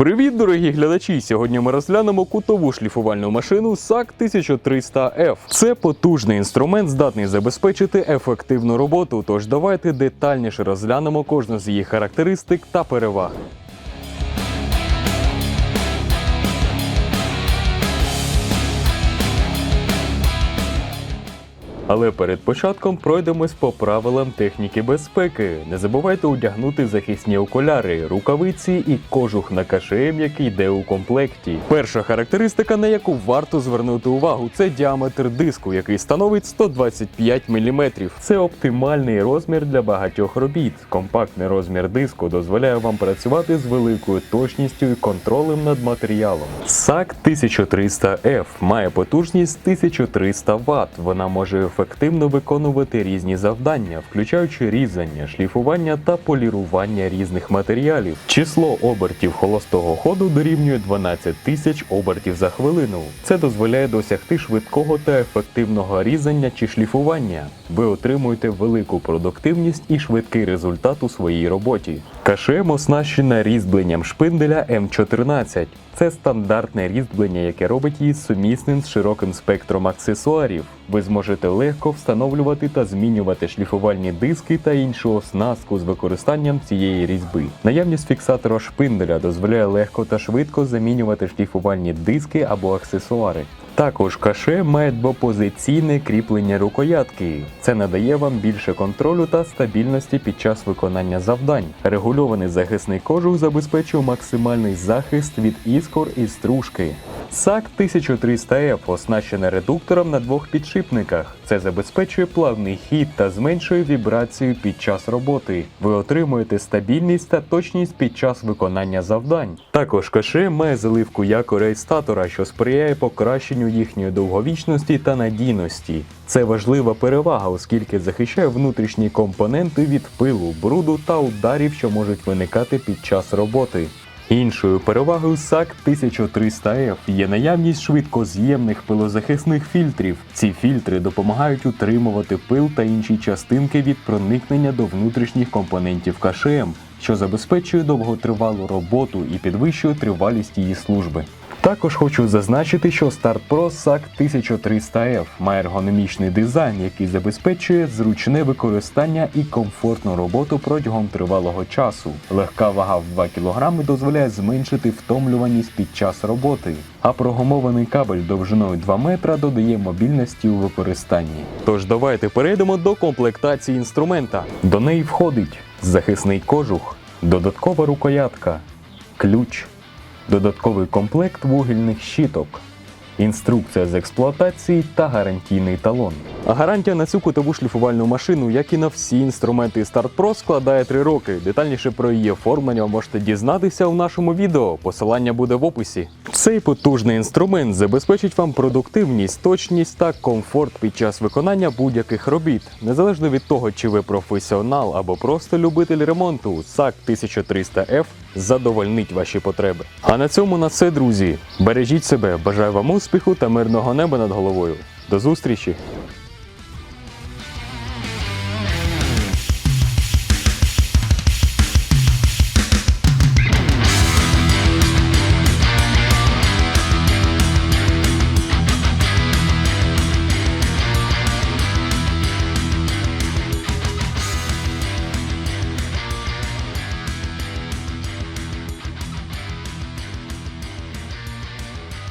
Привіт, дорогі глядачі! Сьогодні ми розглянемо кутову шліфувальну машину SAC 1300F. Це потужний інструмент, здатний забезпечити ефективну роботу. Тож давайте детальніше розглянемо кожну з її характеристик та переваг. Але перед початком пройдемось по правилам техніки безпеки. Не забувайте одягнути захисні окуляри, рукавиці і кожух на КШМ, який йде у комплекті. Перша характеристика, на яку варто звернути увагу, це діаметр диску, який становить 125 мм. Це оптимальний розмір для багатьох робіт. Компактний розмір диску дозволяє вам працювати з великою точністю і контролем над матеріалом. SAC 1300F має потужність 1300 Вт. Вона може ефективно виконувати різні завдання, включаючи різання, шліфування та полірування різних матеріалів. Число обертів холостого ходу дорівнює 12 тисяч обертів за хвилину. Це дозволяє досягти швидкого та ефективного різання чи шліфування. Ви отримуєте велику продуктивність і швидкий результат у своїй роботі. КШМ оснащена різьбленням шпинделя М14. Це стандартне різьблення, яке робить її сумісним з широким спектром аксесуарів. Ви зможете легко встановлювати та змінювати шліфувальні диски та іншу оснастку з використанням цієї різьби. Наявність фіксатора шпинделя дозволяє легко та швидко замінювати шліфувальні диски або аксесуари. Також каше має двопозиційне кріплення рукоятки. Це надає вам більше контролю та стабільності під час виконання завдань. Регульований захисний кожух забезпечує максимальний захист від іскор і стружки. САК 1300F оснащений редуктором на двох підшипниках. Це забезпечує плавний хід та зменшує вібрацію під час роботи. Ви отримуєте стабільність та точність під час виконання завдань. Також каше має заливку якоря і статора, що сприяє покращенню їхньої довговічності та надійності. Це важлива перевага, оскільки захищає внутрішні компоненти від пилу, бруду та ударів, що можуть виникати під час роботи. Іншою перевагою SAC 1300F є наявність швидкоз'ємних пилозахисних фільтрів. Ці фільтри допомагають утримувати пил та інші частинки від проникнення до внутрішніх компонентів КШМ, що забезпечує довготривалу роботу і підвищує тривалість її служби. Також хочу зазначити, що Start Pro SAC 1300F має ергономічний дизайн, який забезпечує зручне використання і комфортну роботу протягом тривалого часу. Легка вага в 2 кг дозволяє зменшити втомлюваність під час роботи, а прогумований кабель довжиною 2 метра додає мобільності у використанні. Тож давайте перейдемо до комплектації інструмента. До неї входить захисний кожух, додаткова рукоятка, ключ додатковий комплект вугільних щиток, інструкція з експлуатації та гарантійний талон. А гарантія на цю кутову шліфувальну машину, як і на всі інструменти Start Pro, складає 3 роки. Детальніше про її оформлення можете дізнатися у нашому відео. Посилання буде в описі. Цей потужний інструмент забезпечить вам продуктивність, точність та комфорт під час виконання будь-яких робіт, незалежно від того, чи ви професіонал або просто любитель ремонту. SAC 1300F задовольнить ваші потреби. А на цьому на все, друзі. Бережіть себе, бажаю вам успіху та мирного неба над головою. До зустрічі!